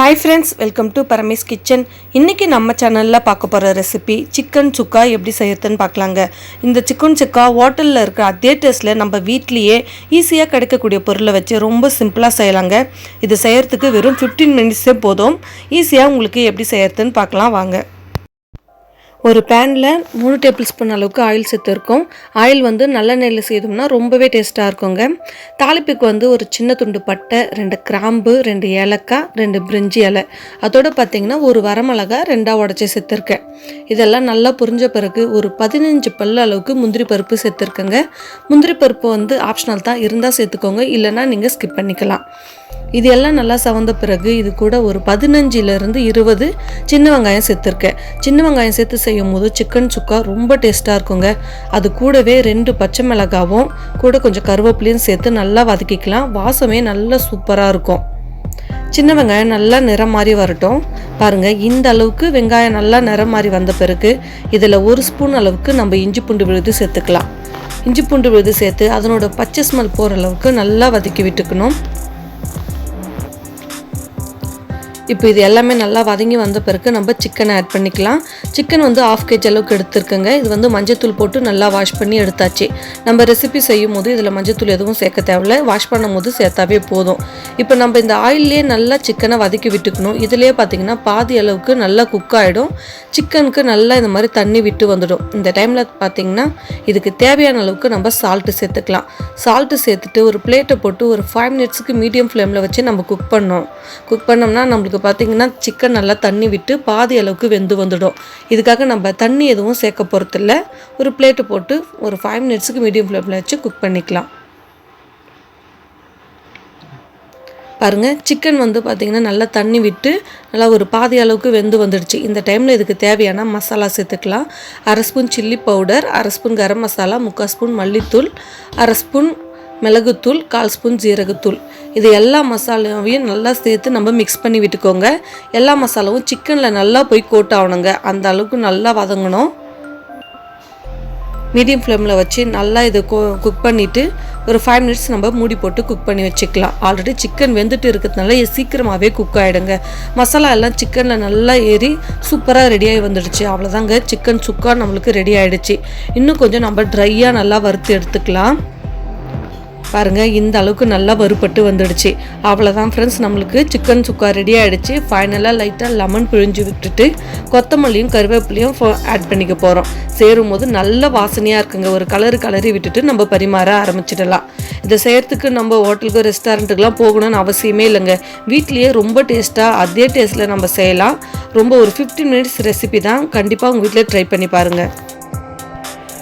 Hi friends welcome to Paramesh kitchen இன்றைக்கி நம்ம சேனலில் பார்க்க போகிற ரெசிபி சிக்கன் சுக்கா எப்படி செய்யறதுன்னு பார்க்கலாங்க. இந்த சிக்கன் சுக்கா ஹோட்டலில் இருக்கிற அதே டேஸ்ட்டில் நம்ம வீட்லேயே ஈஸியாக கிடைக்கக்கூடிய பொருளை வச்சு ரொம்ப சிம்பிளாக செய்யலாங்க. இது செய்கிறதுக்கு வெறும் ஃபிஃப்டீன் மினிட்ஸே போதும். ஈஸியாக உங்களுக்கு எப்படி செய்யறதுன்னு பார்க்கலாம் வாங்க. ஒரு பேனில் மூணு டேபிள் ஸ்பூன் அளவுக்கு ஆயில் சேர்த்துருக்கோம் ஆயில் வந்து நல்லெண்ணெயில் செய்தோம்னா ரொம்பவே டேஸ்ட்டாக இருக்குங்க. தாளிப்புக்கு வந்து ஒரு சின்ன துண்டு பட்டை ரெண்டு கிராம்பு ரெண்டு ஏலக்காய் ரெண்டு பிரிஞ்சி இலை. அதோடு பார்த்தீங்கன்னா ஒரு வரமிளகா ரெண்டாக உடச்சி சேர்த்துருக்கேன். இதெல்லாம் நல்லா புரிஞ்ச பிறகு ஒரு பதினஞ்சு பல்லு அளவுக்கு முந்திரி பருப்பு சேர்த்துருக்கேங்க. முந்திரி பருப்பு வந்து ஆப்ஷனல் தான் இருந்தால் சேர்த்துக்கோங்க. இல்லைன்னா நீங்கள் ஸ்கிப் பண்ணிக்கலாம். இது எல்லாம் நல்லா சவந்த பிறகு இது கூட ஒரு பதினஞ்சிலேருந்து இருபது சின்ன வெங்காயம் சேர்த்துருக்கேன். சின்ன வெங்காயம் சேர்த்து செய்யும் போது சிக்கன் சுக்கா ரொம்ப டேஸ்ட்டாக இருக்குங்க. அது கூடவே ரெண்டு பச்சை மிளகாவும் கூட கொஞ்சம் கருவேப்பிலையும் சேர்த்து நல்லா வதக்கிக்கலாம். வாசமே நல்லா சூப்பராக இருக்கும். சின்ன வெங்காயம் நல்லா நிறம் மாதிரி வரட்டும். பாருங்கள் இந்த அளவுக்கு வெங்காயம் நல்லா நிறம் மாதிரி வந்த பிறகு இதில் ஒரு ஸ்பூன் அளவுக்கு நம்ம இஞ்சி பூண்டு விழுது சேர்த்துக்கலாம். இஞ்சி பூண்டு விழுது சேர்த்து அதனோட பச்சை ஸ்மெல் போகிற அளவுக்கு நல்லா வதக்கி விட்டுக்கணும். இப்போ இது எல்லாமே நல்லா வதங்கி வந்த பிறகு நம்ம சிக்கனை ஆட் பண்ணிக்கலாம். சிக்கன் வந்து ஆஃப் கேஜி அளவுக்கு எடுத்துருக்கோங்க. இது வந்து மஞ்சத்தூள் போட்டு நல்லா வாஷ் பண்ணி எடுத்தாச்சு. நம்ம ரெசிபி செய்யும் போது இதில் மஞ்சத்தூள் எதுவும் சேர்க்க தேவையில்ல. வாஷ் பண்ணும் போது சேர்த்தாவே போதும். இப்போ நம்ம இந்த ஆயிலே நல்லா சிக்கனை வதக்கி விட்டுக்கணும். இதுலேயே பார்த்தீங்கன்னா பாதி அளவுக்கு நல்லா குக் ஆகிடும் சிக்கனுக்கு நல்லா இந்த மாதிரி தண்ணி விட்டு வந்துடும். இந்த டைமில் பார்த்தீங்கன்னா இதுக்கு தேவையான அளவுக்கு நம்ம சால்ட்டு சேர்த்துக்கலாம். சால்ட்டு சேர்த்துட்டு ஒரு பிளேட்டை போட்டு ஒரு ஃபைவ் மினிட்ஸுக்கு மீடியம் ஃப்ளேமில் வச்சு நம்ம குக் பண்ணோம். குக் பண்ணோம்னா நம்மளுக்கு பார்த்தீங்கன்னா சிக்கன் நல்லா தண்ணி விட்டு பாதி அளவுக்கு வெந்து வந்துடும். இதுக்காக நம்ம தண்ணி எதுவும் சேர்க்க போகிறதில்ல ஒரு பிளேட்டு போட்டு ஒரு ஃபைவ் மினிட்ஸுக்கு மீடியம் ஃப்ளேமில் வச்சு குக் பண்ணிக்கலாம். பாருங்கள் சிக்கன் வந்து பார்த்திங்கன்னா நல்லா தண்ணி விட்டு நல்லா ஒரு பாதி அளவுக்கு வெந்து வந்துடுச்சு. இந்த டைமில் இதுக்கு தேவையான மசாலா சேர்த்துக்கலாம். அரை ஸ்பூன் சில்லி பவுடர் அரை ஸ்பூன் கரம் மசாலா முக்கால் ஸ்பூன் மல்லித்தூள் அரை ஸ்பூன் மிளகுத்தூள் கால் ஸ்பூன் ஜீரகத்தூள். இது எல்லா மசாலாவையும் நல்லா சேர்த்து நம்ம மிக்ஸ் பண்ணி விட்டுக்கோங்க. எல்லா மசாலாவும் சிக்கனில் நல்லா போய் கோட் ஆகணுங்க. அந்த அளவுக்கு நல்லா வதங்கணும். மீடியம் ஃப்ளேமில் வச்சு நல்லா இதை குக் பண்ணிவிட்டு ஒரு ஃபைவ் மினிட்ஸ் நம்ம மூடி போட்டு குக் பண்ணி வச்சுக்கலாம். ஆல்ரெடி சிக்கன் வெந்துட்டு இருக்கிறதுனால சீக்கிரமாகவே குக் ஆகிடுங்க மசாலா எல்லாம் சிக்கனில் நல்லா ஏறி சூப்பராக ரெடியாகி வந்துடுச்சு. அவ்வளோதாங்க சிக்கன் சுக்கா நம்மளுக்கு ரெடி ஆகிடுச்சு இன்னும் கொஞ்சம் நம்ம ட்ரையாக நல்லா வறுத்து எடுத்துக்கலாம். பாருங்கள் இந்த அளவுக்கு நல்லா வறுபட்டு வந்துடுச்சு. அவ்வளோதான் ஃப்ரெண்ட்ஸ் நம்மளுக்கு சிக்கன் சுக்கா ரெடி ஆகிடுச்சு ஃபைனலாக லைட்டாக லெமன் பிழிஞ்சு விட்டுட்டு கொத்தமல்லியும் கருவேப்பிலையும் ஆட் பண்ணிக்க போகிறோம் சேரும் போது நல்ல வாசனையாக இருக்குங்க. ஒரு கலரு கலரி விட்டுட்டு நம்ம பரிமாற ஆரம்பிச்சிடலாம். இதை செய்கிறதுக்கு நம்ம ஹோட்டலுக்கு ரெஸ்டாரண்ட்டுக்கெலாம் போகணும்னு அவசியமே இல்லைங்க. வீட்லேயே ரொம்ப டேஸ்ட்டாக அதே டேஸ்ட்டில் நம்ம செய்யலாம். ரொம்ப ஒரு ஃபிஃப்டீன் மினிட்ஸ் ரெசிபி தான். கண்டிப்பாக உங்கள் வீட்டில் ட்ரை பண்ணி பாருங்கள்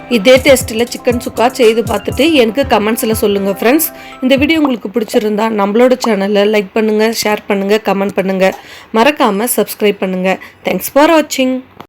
இதே டேஸ்ட்டில் சிக்கன் சுக்கா செய்து பார்த்துட்டு எனக்கு கமெண்ட்ஸில் சொல்லுங்கள் ஃப்ரெண்ட்ஸ் இந்த வீடியோ உங்களுக்கு பிடிச்சிருந்தா நம்மளோட சேனலை லைக் பண்ணுங்கள் ஷேர் பண்ணுங்கள் கமெண்ட் பண்ணுங்கள் மறக்காமல் சப்ஸ்கிரைப் பண்ணுங்கள் தேங்க்ஸ் ஃபார் வாட்சிங்